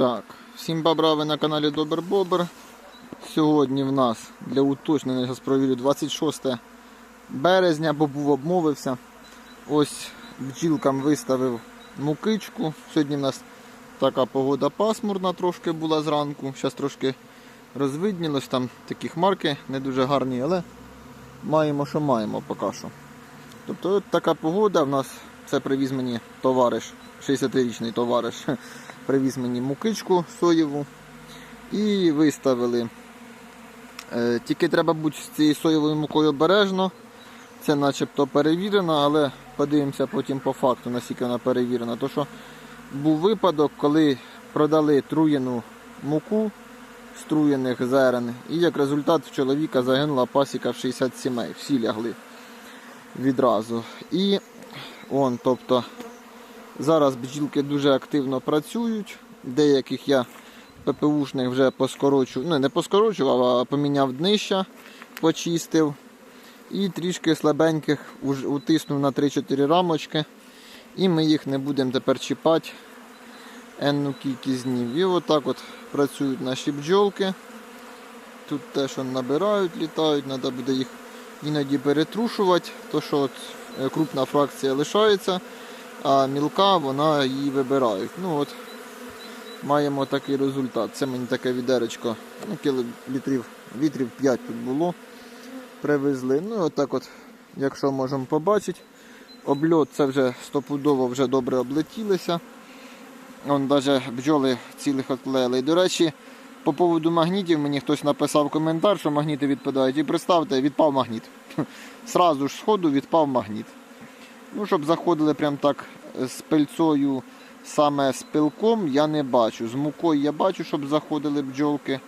Так, всім бобра, ви на каналі Добер Бобер. Сьогодні в нас для уточнення зараз провірю 26 березня, бо був обмовився. Ось бджілкам виставив мукичку. Сьогодні в нас така погода пасмурна трошки була зранку. Зараз трошки розвиднілось, там такі хмарки не дуже гарні, але маємо, що маємо поки що. Тобто от така погода в нас це привіз мені товариш, 60-річний товариш, привіз мені мукичку соєву і виставили. Е, Тільки треба бути з цією соєвою мукою обережно. Це начебто перевірено, але подивимося потім по факту, наскільки вона перевірена. То що був випадок, коли продали труєну муку з труєних зерен, і як результат в чоловіка загинула пасіка в 60 сімей. Всі лягли відразу. І он, тобто, зараз бджілки дуже активно працюють. Деяких я ППУшних вже поскорочу, ну не поскорочував, а поміняв днища, почистив. І трішки слабеньких утиснув на 3-4 рамочки. І ми їх не будемо тепер чіпати енну кількість днів. І отак от працюють наші бджолки. Тут теж набирають, літають, треба буде їх іноді перетрушувати, то що от е, крупна фракція лишається, а мілка вона її вибирають. Ну от Маємо такий результат. Це мені таке відеречко, ну, літрів, літрів 5 тут було. Привезли. Ну і отак от, якщо можемо побачити, обльот це вже стопудово вже добре облетілися. Вон навіть бджоли цілих отклеїли. І, до речі, по поводу магнітів мені хтось написав коментар, що магніти відпадають. І представте, відпав магніт. Сразу ж сходу відпав магніт. Ну, щоб заходили прям так з пильцою, саме з пилком, я не бачу. З мукою я бачу, щоб заходили бджолки.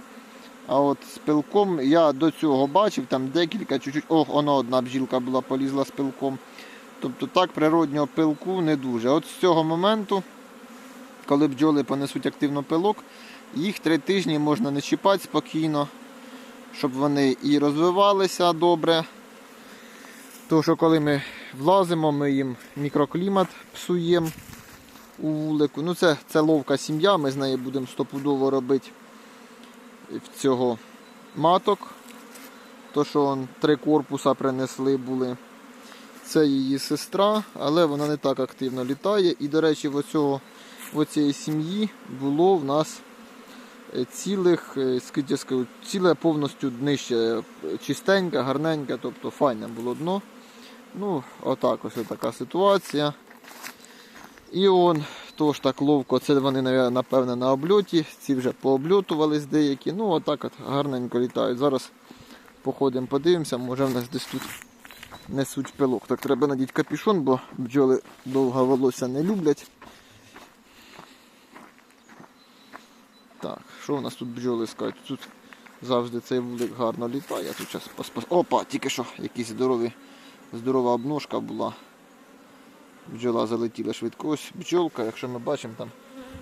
А от з пилком я до цього бачив, там декілька, чуть-чуть. Ох, воно одна бджілка була, полізла з пилком. Тобто так природнього пилку не дуже. От з цього моменту, коли бджоли понесуть активно пилок, їх три тижні можна не чіпати спокійно, щоб вони і розвивалися добре. Тому що коли ми влазимо, ми їм мікроклімат псуємо у вулику. Ну це, це ловка сім'я, ми з нею будемо стопудово робити в цього маток. То, що он, три корпуса принесли були. Це її сестра, але вона не так активно літає. І, до речі, в, оцього, в оцієї сім'ї було в нас е, цілих, е, скажу, ціле повністю днище е, чистеньке, гарненьке, тобто файне було дно. Ну, отак ось така ситуація. І он тож так ловко, це вони, напевне, на обльоті. Ці вже пообльотувались деякі. Ну, отак от гарненько літають. Зараз походимо, подивимося, може в нас десь тут несуть пилок. Так треба надіти капюшон, бо бджоли довго волосся не люблять. Так, що у нас тут бджоли скажуть? Тут завжди цей вулик гарно літає. Тут зараз поспас... Опа, тільки що якісь здорові, здорова обножка була. Бджола залетіла швидко. Ось бджолка, якщо ми бачимо там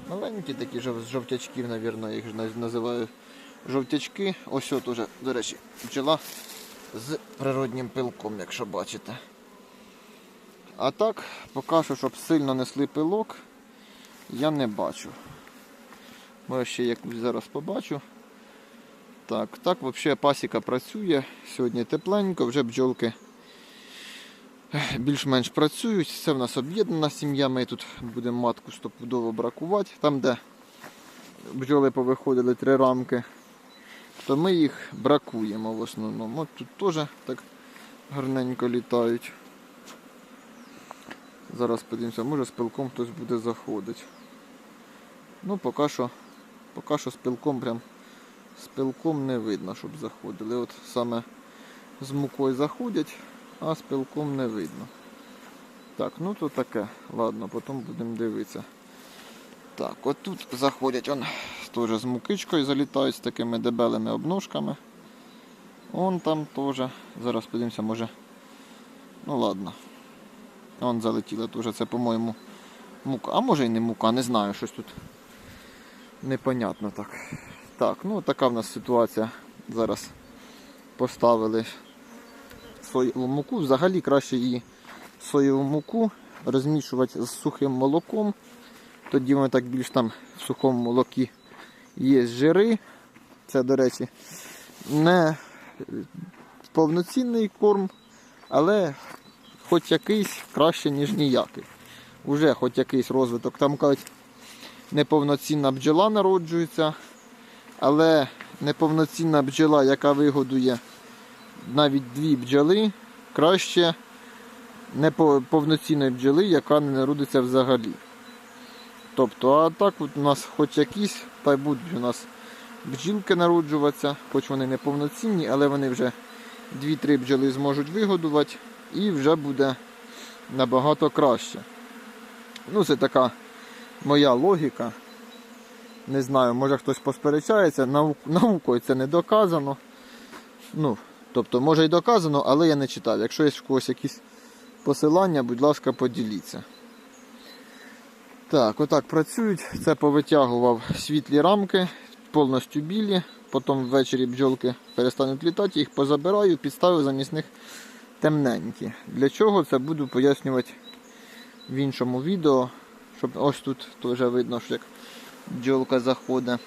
маленькі такі жов- жовтячків, мабуть, їх називаю жовтячки. Ось от уже, до речі, бджола з природнім пилком, якщо бачите. А так, поки що, щоб сильно несли пилок, я не бачу. Може ще якусь зараз побачу. Так, так, взагалі пасіка працює. Сьогодні тепленько, вже бджолки більш-менш працюють. Це в нас об'єднана сім'я. Ми тут будемо матку стопудово бракувати. Там, де бджоли повиходили три рамки, то ми їх бракуємо в основному. От тут теж так гарненько літають. Зараз подивимося, може з пилком хтось буде заходити. Ну, поки що, поки що з пилком прям з пилком не видно, щоб заходили. От саме з мукою заходять, а з пилком не видно. Так, ну то таке. Ладно, потім будемо дивитися. Так, от тут заходять он теж з мукичкою залітають з такими дебелими обножками. Он там теж. Зараз подивимося, може. Ну ладно. Он залетіло теж, це, по-моєму, мука. А може і не мука, не знаю, щось тут непонятно так. Так, ну така в нас ситуація. Зараз поставили соєву муку. Взагалі краще її соєву муку розмішувати з сухим молоком. Тоді воно так більш там в сухому молокі є жири. Це, до речі, не повноцінний корм, але хоч якийсь краще, ніж ніякий. Уже хоч якийсь розвиток. Там кажуть, неповноцінна бджола народжується, але неповноцінна бджола, яка вигодує навіть дві бджоли, краще неповноцінної бджоли, яка не народиться взагалі. Тобто, а так от у нас хоч якісь, та й будуть у нас бджілки народжуватися, хоч вони не повноцінні, але вони вже 2-3 бджоли зможуть вигодувати і вже буде набагато краще. Ну, це така моя логіка. Не знаю, може хтось посперечається, наукою це не доказано. Ну, тобто, може і доказано, але я не читав. Якщо є в когось якісь посилання, будь ласка, поділіться. Так, отак працюють. Це повитягував світлі рамки, повністю білі. Потім ввечері бджолки перестануть літати, їх позабираю, підставив замість них темненькі. Для чого це буду пояснювати в іншому відео. Щоб ось тут теж видно, що як бджолка заходить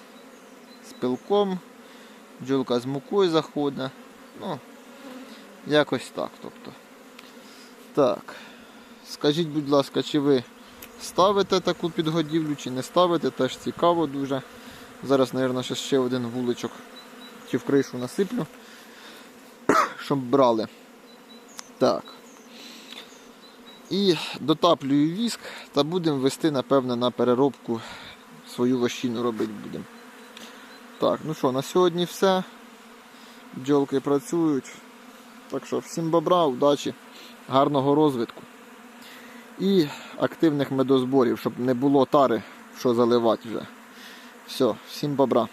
з пилком, бджолка з мукою заходить. Ну, якось так. тобто. Так. Скажіть, будь ласка, чи ви ставите таку підгодівлю, чи не ставите, теж цікаво дуже. Зараз, мабуть, ще, ще один вуличок чи в кришу насиплю, щоб брали. Так. І дотаплюю віск та будемо вести, напевне, на переробку свою вощину робити будемо. Так, ну що, на сьогодні все. Бджолки працюють. Так що всім бобра, удачі, гарного розвитку. І активних медозборів, щоб не було тари, що заливати вже. Все, всім бобра.